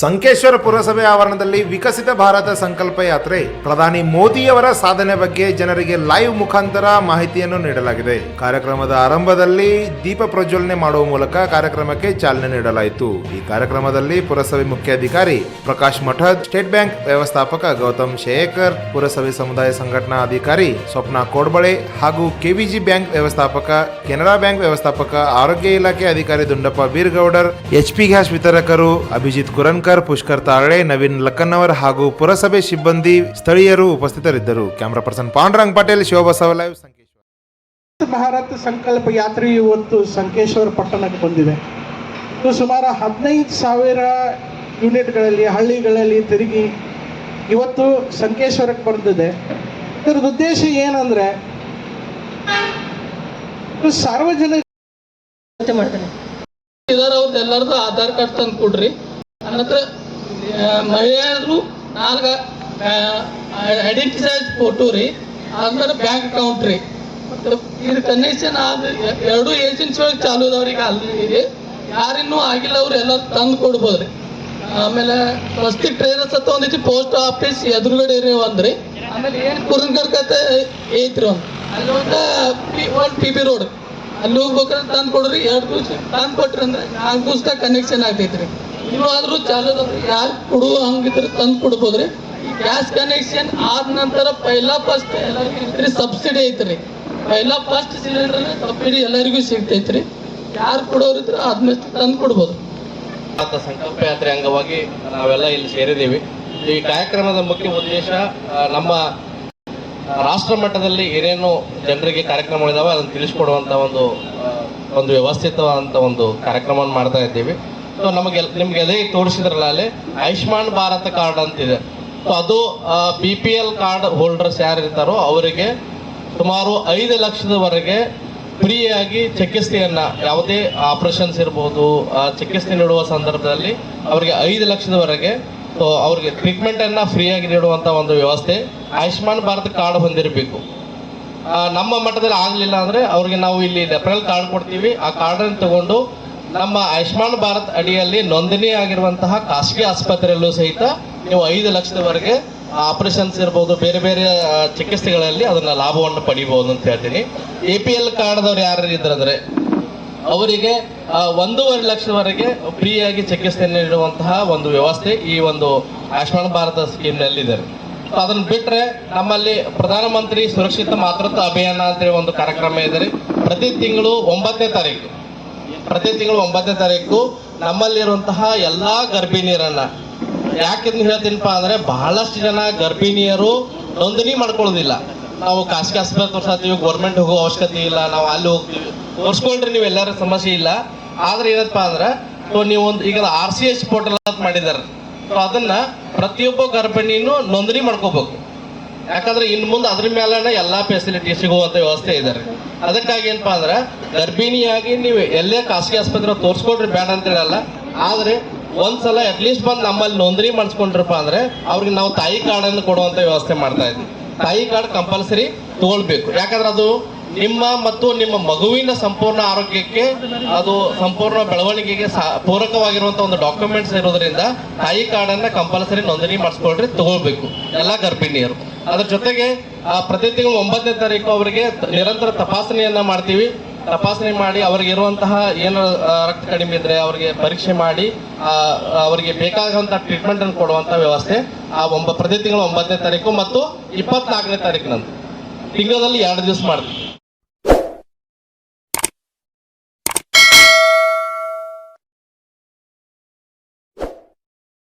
ಸಂಕೇಶ್ವರ ಪುರಸಭೆ ಆವರಣದಲ್ಲಿ ವಿಕಸಿತ ಭಾರತ ಸಂಕಲ್ಪ ಯಾತ್ರೆ. ಪ್ರಧಾನಿ ಮೋದಿಯವರ ಸಾಧನೆ ಬಗ್ಗೆ ಜನರಿಗೆ ಲೈವ್ ಮುಖಾಂತರ ಮಾಹಿತಿಯನ್ನು ನೀಡಲಾಗಿದೆ. ಕಾರ್ಯಕ್ರಮದ ಆರಂಭದಲ್ಲಿ ದೀಪ ಪ್ರಜ್ವಲನೆ ಮಾಡುವ ಮೂಲಕ ಕಾರ್ಯಕ್ರಮಕ್ಕೆ ಚಾಲನೆ ನೀಡಲಾಯಿತು. ಈ ಕಾರ್ಯಕ್ರಮದಲ್ಲಿ ಪುರಸಭೆ ಮುಖ್ಯಾಧಿಕಾರಿ ಪ್ರಕಾಶ್ ಮಠದ್, ಸ್ಟೇಟ್ ಬ್ಯಾಂಕ್ ವ್ಯವಸ್ಥಾಪಕ ಗೌತಮ್ ಶೇಖರ್, ಪುರಸಭೆ ಸಮುದಾಯ ಸಂಘಟನಾ ಅಧಿಕಾರಿ ಸ್ವಪ್ನ ಕೋಡ್ಬಳೆ ಹಾಗೂ ಕೆವಿಜಿ ಬ್ಯಾಂಕ್ ವ್ಯವಸ್ಥಾಪಕ, ಕೆನರಾ ಬ್ಯಾಂಕ್ ವ್ಯವಸ್ಥಾಪಕ, ಆರೋಗ್ಯ ಇಲಾಖೆ ಅಧಿಕಾರಿ ದುಂಡಪ್ಪ ಬೀರ್ಗೌಡರ್ ಎಚ್ಪಿ ಗ್ಯಾಸ್ ವಿತರಕರು ಅಭಿಜಿತ್ ಕುರನ್ಕರ್ ಪುಷ್ಕರ್ ತಾಳೆ ನವೀನ್ ಲಕ್ಕನ್ನವರ್ ಹಾಗೂ ಪುರಸಭೆ ಸಿಬ್ಬಂದಿ ಸ್ಥಳೀಯರು ಉಪಸ್ಥಿತರಿದ್ದರು. Camera person Pandurang Patel Shivabasava live Sankeshwar. Bharat Sankalp ಯಾತ್ರೆ ಇವತ್ತು ಸಂಕೇಶ್ವರ ಪಟ್ಟಣಕ್ಕೆ ಬಂದಿದೆ. ಇದು ಸುಮಾರು ಹದಿನೈದು ಸಾವಿರ ಯೂನಿಟ್ಗಳಲ್ಲಿ ಹಳ್ಳಿಗಳಲ್ಲಿ ತಿರುಗಿ ಇವತ್ತು ಸಂಕೇಶ್ವರಕ್ಕೆ ಬಂದಿದೆ. ಇದರದ ಉದ್ದೇಶ ಏನಂದ್ರೆ ಸಾರ್ವಜನಿಕ ಮಾಡ್ತಾನೆ. ಇದಾರ ಅವ್ರದ್ದು ಎಲ್ಲರದು ಆಧಾರ್ ಕಾರ್ಡ್ ತಂದು ಕೊಡ್ರಿ ಅನಂತರ ಮಹಿಳೆಯರು ನಾಲ್ಕು ಐಡೆಂಟಿಸೈಜ್ ಫೋಟೋ ರೀ ಅಂದ್ರೆ ಬ್ಯಾಂಕ್ ಅಕೌಂಟ್ ರೀ. ಇದು ಕನೆಕ್ಷನ್ ಆದ ಎರಡು ಏಜೆನ್ಸಿ ಒಳಗೆ ಚಾಲು ಅದಾವ್ರಿಗೆ ಆಲ್ರೆಡಿ ಯಾರಿನ್ನೂ ಆಗಿಲ್ಲ, ಅವ್ರು ಎಲ್ಲ ತಂದು ಕೊಡ್ಬೋದು ರೀ. ಆಮೇಲೆ ವಸ್ತಿ ಟ್ರೇನರ್ಸ್ ಸತ್ತ ಒಂದಿತ್ತು ಪೋಸ್ಟ್ ಆಫೀಸ್ ಎದುರುಗಡೆ ಇರೋ ಒಂದ್ರಿ ಆಮೇಲೆ ಏನು ಕುರುಂಗರ್ ಕತೆ ಐತ್ರಿ ಒಂದು. ಅಲ್ಲಿ ಒಂದು ಪಿ ಬಿ ರೋಡ್ ಅಲ್ಲಿ ಹೋಗ್ಬೇಕಂದ್ರೆ ತಂದು ಕೊಡ್ರಿ, ಎರಡು ದಿವಸ ತಂದು ಕೊಟ್ರಿ ಅಂದ್ರೆ ನಾಲ್ಕು ದಿವಸದಾಗ ಕನೆಕ್ಷನ್ ಆಗ್ತೈತ್ರಿ ನೀವು ಚಾಲದ ಚಾಲು ಯಾರು ಕೊಡುವ ಹಂಗಿದ್ರೆ ತಂದು ಕೊಡ್ಬೋದ್ರಿ? ಗ್ಯಾಸ್ ಕನೆಕ್ಷನ್ ಆದ ನಂತರ ಪೈಲಾ ಫಸ್ಟ್ ಎಲ್ಲರಿಗೂ ಸಬ್ಸಿಡಿ ಐತ್ರಿ. ಪೈಲಾ ಫಸ್ಟ್ ಸಿಲಿಂಡರ್ ಸಬ್ಸಿಡಿ ಎಲ್ಲರಿಗೂ ಸಿಗ್ತೈತ್ರಿ. ಯಾರು ಕೊಡೋರು ಇದ್ರೆ ಆದ್ಮೇಲೆ ತಂದು ಕೊಡ್ಬೋದು. ಸಂಕಲ್ಪ ಯಾತ್ರೆ ಅಂಗವಾಗಿ ನಾವೆಲ್ಲ ಇಲ್ಲಿ ಸೇರಿದ್ದೀವಿ. ಈ ಕಾರ್ಯಕ್ರಮದ ಮುಖ್ಯ ಉದ್ದೇಶ ನಮ್ಮ ರಾಷ್ಟ್ರ ಮಟ್ಟದಲ್ಲಿ ಏನೇನು ಜನರಿಗೆ ಕಾರ್ಯಕ್ರಮಗಳಿದಾವೆ ಅದನ್ನು ತಿಳಿಸ್ಕೊಡುವಂಥ ಒಂದು ಒಂದು ವ್ಯವಸ್ಥಿತವಾದಂಥ ಒಂದು ಕಾರ್ಯಕ್ರಮವನ್ನು ಮಾಡ್ತಾ ಇದ್ದೀವಿ. ಸೊ ನಮಗೆ, ನಿಮ್ಗೆ ಅದೇ ತೋರಿಸಿದ್ರಲ್ಲ ಅಲ್ಲಿ, ಆಯುಷ್ಮಾನ್ ಭಾರತ ಕಾರ್ಡ್ ಅಂತಿದೆ. ಸೊ ಅದು B P L card holders ಯಾರು ಇರ್ತಾರೋ ಅವರಿಗೆ ಸುಮಾರು ಐದು ಲಕ್ಷದವರೆಗೆ ಫ್ರೀಯಾಗಿ ಚಿಕಿತ್ಸೆಯನ್ನ, ಯಾವುದೇ ಆಪರೇಷನ್ಸ್ ಇರ್ಬೋದು ಚಿಕಿತ್ಸೆ ನೀಡುವ ಸಂದರ್ಭದಲ್ಲಿ ಅವರಿಗೆ ಐದು ಲಕ್ಷದವರೆಗೆ, ಸೊ, ಅವ್ರಿಗೆ ಟ್ರೀಟ್ಮೆಂಟ್ ಅನ್ನ ಫ್ರೀಯಾಗಿ ನೀಡುವಂತ ಒಂದು ವ್ಯವಸ್ಥೆ ಆಯುಷ್ಮಾನ್ ಭಾರತ್ ಕಾರ್ಡ್ ಹೊಂದಿರಬೇಕು. ನಮ್ಮ ಮಟ್ಟದಲ್ಲಿ ಆಗಲಿಲ್ಲ ಅಂದರೆ ಅವ್ರಿಗೆ ನಾವು ಇಲ್ಲಿ ರೆಫರಲ್ ಕಾರ್ಡ್ ಕೊಡ್ತೀವಿ. ಆ ಕಾರ್ಡನ್ನು ತಗೊಂಡು ನಮ್ಮ ಆಯುಷ್ಮಾನ್ ಭಾರತ್ ಅಡಿಯಲ್ಲಿ ನೋಂದಣಿ ಆಗಿರುವಂತಹ ಖಾಸಗಿ ಆಸ್ಪತ್ರೆಯಲ್ಲೂ ಸಹಿತ ನೀವು ಐದು ಲಕ್ಷದವರೆಗೆ ಆಪರೇಷನ್ಸ್ ಇರ್ಬೋದು, ಬೇರೆ ಬೇರೆ ಚಿಕಿತ್ಸೆಗಳಲ್ಲಿ ಅದನ್ನ ಲಾಭವನ್ನು ಪಡಿಬಹುದು ಅಂತ ಹೇಳ್ತೀನಿ. ಎ ಪಿ ಎಲ್ ಕಾರ್ಡ್ದವ್ರು ಯಾರು ಇದ್ರಂದ್ರೆ, ಅವರಿಗೆ ಒಂದೂವರೆ ಲಕ್ಷದವರೆಗೆ ಫ್ರೀಯಾಗಿ ಚಿಕಿತ್ಸೆ ನೀಡುವಂತಹ ಒಂದು ವ್ಯವಸ್ಥೆ ಈ ಒಂದು ಆಯುಷ್ಮಾನ್ ಭಾರತ ಸ್ಕೀಮ್ನಲ್ಲಿದೆ. ಅದನ್ನ ಬಿಟ್ರೆ ನಮ್ಮಲ್ಲಿ ಪ್ರಧಾನಮಂತ್ರಿ ಸುರಕ್ಷಿತ ಮಾತೃತ್ವ ಅಭಿಯಾನ ಅಂತ ಒಂದು ಕಾರ್ಯಕ್ರಮ ಇದೆ. ಪ್ರತಿ ತಿಂಗಳು ಒಂಬತ್ತನೇ ತಾರೀಕು. ಪ್ರತಿ ತಿಂಗಳು ಒಂಬತ್ತನೇ ತಾರೀಕು ನಮ್ಮಲ್ಲಿರುವಂತಹ ಎಲ್ಲಾ ಗರ್ಭಿಣಿಯರನ್ನ ಯಾಕೆಂದು ಹೇಳ್ತೀನಪ್ಪ ಅಂದ್ರೆ ಬಹಳಷ್ಟು ಜನ ಗರ್ಭಿಣಿಯರು ನೋಂದಣಿ ಮಾಡ್ಕೊಳ್ಳೋದಿಲ್ಲ. ನಾವು ಖಾಸಗಿ ಆಸ್ಪತ್ರೆ ತೋರ್ಸಾತೀವಿ ಗೌರ್ಮೆಂಟ್ ಹೋಗೋ ಅವಶ್ಯಕತೆ ಇಲ್ಲ, ನಾವು ಅಲ್ಲಿ ಹೋಗ್ತೀವಿ. ತೋರಿಸ್ಕೊಳ್ರಿ, ನೀವು ಎಲ್ಲರ ಸಮಸ್ಯೆ ಇಲ್ಲ. ಆದ್ರೆ ಏನಪ್ಪ ಅಂದ್ರೆ ಸೊ ನೀವು ಒಂದು ಈಗ ಆರ್ ಸಿ ಎಚ್ ಪೋರ್ಟಲ್ ಅಂತ ಮಾಡಿದ್ದಾರೆ ಸೊ ಅದನ್ನ ಪ್ರತಿಯೊಬ್ಬ ಗರ್ಭಿಣಿನೂ ನೋಂದಣಿ ಮಾಡ್ಕೋಬೇಕು. ಯಾಕಂದ್ರೆ ಇನ್ ಮುಂದೆ ಅದ್ರ ಮೇಲೆ ಎಲ್ಲಾ ಫೆಸಿಲಿಟಿ ಸಿಗುವಂತ ವ್ಯವಸ್ಥೆ ಇದೆ. ಅದಕ್ಕಾಗಿ ಏನಪ್ಪಾ ಅಂದ್ರೆ ಗರ್ಭಿಣಿಯಾಗಿ ನೀವು ಎಲ್ಲೇ ಖಾಸಗಿ ಆಸ್ಪತ್ರೆ ತೋರಿಸ್ಕೊಡ್ರಿ ಬೇಡ ಅಂತ ಹೇಳಲ್ಲ. ಆದ್ರೆ ಒಂದ್ಸಲ ಅಟ್ಲೀಸ್ಟ್ ಬಂದು ನಮ್ಮಲ್ಲಿ ನೋಂದಣಿ ಮಾಡಿಸ್ಕೊಂಡ್ರಪ್ಪ ಅಂದ್ರೆ ಅವ್ರಿಗೆ ನಾವು ತಾಯಿ ಕಾರ್ಡ್ ಅನ್ನು ಕೊಡುವಂತ ವ್ಯವಸ್ಥೆ ಮಾಡ್ತಾ ಇದ್ವಿ. ತಾಯಿ ಕಾರ್ಡ್ ಕಂಪಲ್ಸರಿ ತಗೊಳ್ಬೇಕು. ಯಾಕಂದ್ರೆ ಅದು ನಿಮ್ಮ ಮತ್ತು ನಿಮ್ಮ ಮಗುವಿನ ಸಂಪೂರ್ಣ ಆರೋಗ್ಯಕ್ಕೆ ಅದು ಸಂಪೂರ್ಣ ಬೆಳವಣಿಗೆಗೆ ಪೂರಕವಾಗಿರುವಂತ ಒಂದು ಡಾಕ್ಯುಮೆಂಟ್ಸ್ ಇರೋದ್ರಿಂದ ತಾಯಿ ಕಾರ್ಡ್ ಅನ್ನ ಕಂಪಲ್ಸರಿ ನೋಂದಣಿ ಮಾಡಿಸ್ಕೊಳ್ರಿ ತಗೊಳ್ಬೇಕು. ಎಲ್ಲಾ ಗರ್ಭಿಣಿಯರು. ಅದ್ರ ಜೊತೆಗೆ ಆ, ಪ್ರತಿ ತಿಂಗಳು ಒಂಬತ್ತನೇ ತಾರೀಕು ಅವರಿಗೆ ನಿರಂತರ ತಪಾಸಣೆಯನ್ನ ಮಾಡ್ತೀವಿ. ತಪಾಸಣೆ ಮಾಡಿ ಅವರಿಗೆ ಇರುವಂತಹ ಏನು ರಕ್ತ ಕಡಿಮೆ ಇದ್ರೆ ಅವರಿಗೆ ಪರೀಕ್ಷೆ ಮಾಡಿ ಅವರಿಗೆ ಬೇಕಾಗುವಂತ ಟ್ರೀಟ್ಮೆಂಟ್ ಅನ್ನು ಕೊಡುವಂತ ವ್ಯವಸ್ಥೆ ಆ ಒಂಬ ಪ್ರತಿ ತಿಂಗಳು ಒಂಬತ್ತನೇ ತಾರೀಕು ಮತ್ತು ಇಪ್ಪತ್ನಾಲ್ಕನೇ ತಾರೀಕಿನಂದು ತಿಂಗಳಲ್ಲಿ ಎರಡು ದಿವಸ ಮಾಡ್ತೀವಿ.